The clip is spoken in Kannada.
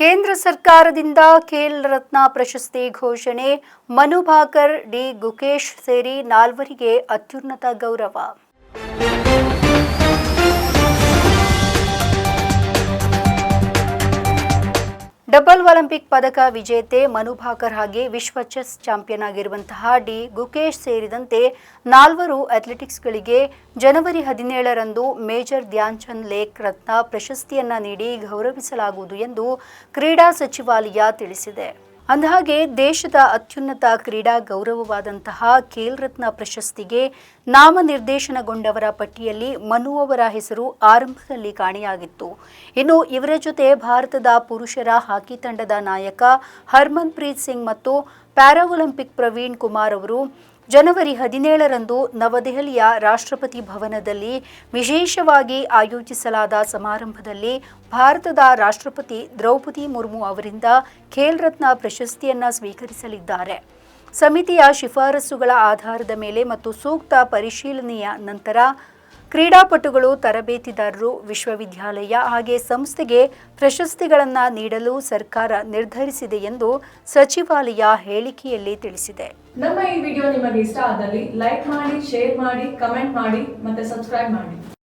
ಕೇಂದ್ರ ಸರ್ಕಾರದಿಂದ ಖೇಲ್ ರತ್ನ ಪ್ರಶಸ್ತಿ ಘೋಷಣೆ ಮನು ಭಾಕರ್ ಡಿ ಗುಕೇಶ್ ಸೇರಿ ನಾಲ್ವರಿಗೆ ಅತ್ಯುನ್ನತ ಗೌರವ. ಡಬಲ್ ಒಲಿಂಪಿಕ್ ಪದಕ ವಿಜೇತೆ ಮನು ಭಾಕರ್ ಹಾಗೆ ವಿಶ್ವ ಚೆಸ್ ಚಾಂಪಿಯನ್ ಆಗಿರುವಂತಹ ಡಿ ಗುಕೇಶ್ ಸೇರಿದಂತೆ ನಾಲ್ವರು ಅಥ್ಲೆಟಿಕ್ಸ್ಗಳಿಗೆ ಜನವರಿ ಹದಿನೇಳರಂದು ಮೇಜರ್ ಧ್ಯಾನ್ ಚಂದ್ ಲೇಖ್ ರತ್ನ ಪ್ರಶಸ್ತಿಯನ್ನ ನೀಡಿ ಗೌರವಿಸಲಾಗುವುದು ಎಂದು ಕ್ರೀಡಾ ಸಚಿವಾಲಯ ತಿಳಿಸಿದೆ. ಅಂದಹಾಗೆ ದೇಶದ ಅತ್ಯುನ್ನತ ಕ್ರೀಡಾ ಗೌರವವಾದಂತಹ ಖೇಲ್ ರತ್ನ ಪ್ರಶಸ್ತಿಗೆ ನಾಮನಿರ್ದೇಶನಗೊಂಡವರ ಪಟ್ಟಿಯಲ್ಲಿ ಮನು ಅವರ ಹೆಸರು ಆರಂಭದಲ್ಲಿ ಕಾಣೆಯಾಗಿತ್ತು. ಇನ್ನು ಇವರ ಜೊತೆ ಭಾರತದ ಪುರುಷರ ಹಾಕಿ ತಂಡದ ನಾಯಕ ಹರ್ಮನ್ ಪ್ರೀತ್ ಸಿಂಗ್ ಮತ್ತು ಪ್ಯಾರಾ ಒಲಿಂಪಿಕ್ ಪ್ರವೀಣ್ ಕುಮಾರ್ ಅವರು ಜನವರಿ ಹದಿನೇಳರಂದು ನವದೆಹಲಿಯ ರಾಷ್ಟ್ರಪತಿ ಭವನದಲ್ಲಿ ವಿಶೇಷವಾಗಿ ಆಯೋಜಿಸಲಾದ ಸಮಾರಂಭದಲ್ಲಿ ಭಾರತದ ರಾಷ್ಟ್ರಪತಿ ದ್ರೌಪದಿ ಮುರ್ಮು ಅವರಿಂದ ಖೇಲ್ ರತ್ನ ಪ್ರಶಸ್ತಿಯನ್ನ ಸ್ವೀಕರಿಸಲಿದ್ದಾರೆ. ಸಮಿತಿಯ ಶಿಫಾರಸುಗಳ ಆಧಾರದ ಮೇಲೆ ಮತ್ತು ಸೂಕ್ತ ಪರಿಶೀಲನೆಯ ನಂತರ ಕ್ರೀಡಾಪಟುಗಳು ತರಬೇತಿದಾರರು ವಿಶ್ವವಿದ್ಯಾಲಯ ಹಾಗೆ ಸಂಸ್ಥೆಗೆ ಪ್ರಶಸ್ತಿಗಳನ್ನು ನೀಡಲು ಸರ್ಕಾರ ನಿರ್ಧರಿಸಿದೆ ಎಂದು ಸಚಿವಾಲಯ ಹೇಳಿಕೆಯಲ್ಲಿ ತಿಳಿಸಿದೆ. ನಮ್ಮ ಈ ವಿಡಿಯೋ ನಿಮಗೆ ಇಷ್ಟ ಆದಲ್ಲಿ ಲೈಕ್ ಮಾಡಿ, ಶೇರ್ ಮಾಡಿ, ಕಮೆಂಟ್ ಮಾಡಿ ಮತ್ತೆ ಸಬ್ಸ್ಕ್ರೈಬ್ ಮಾಡಿ.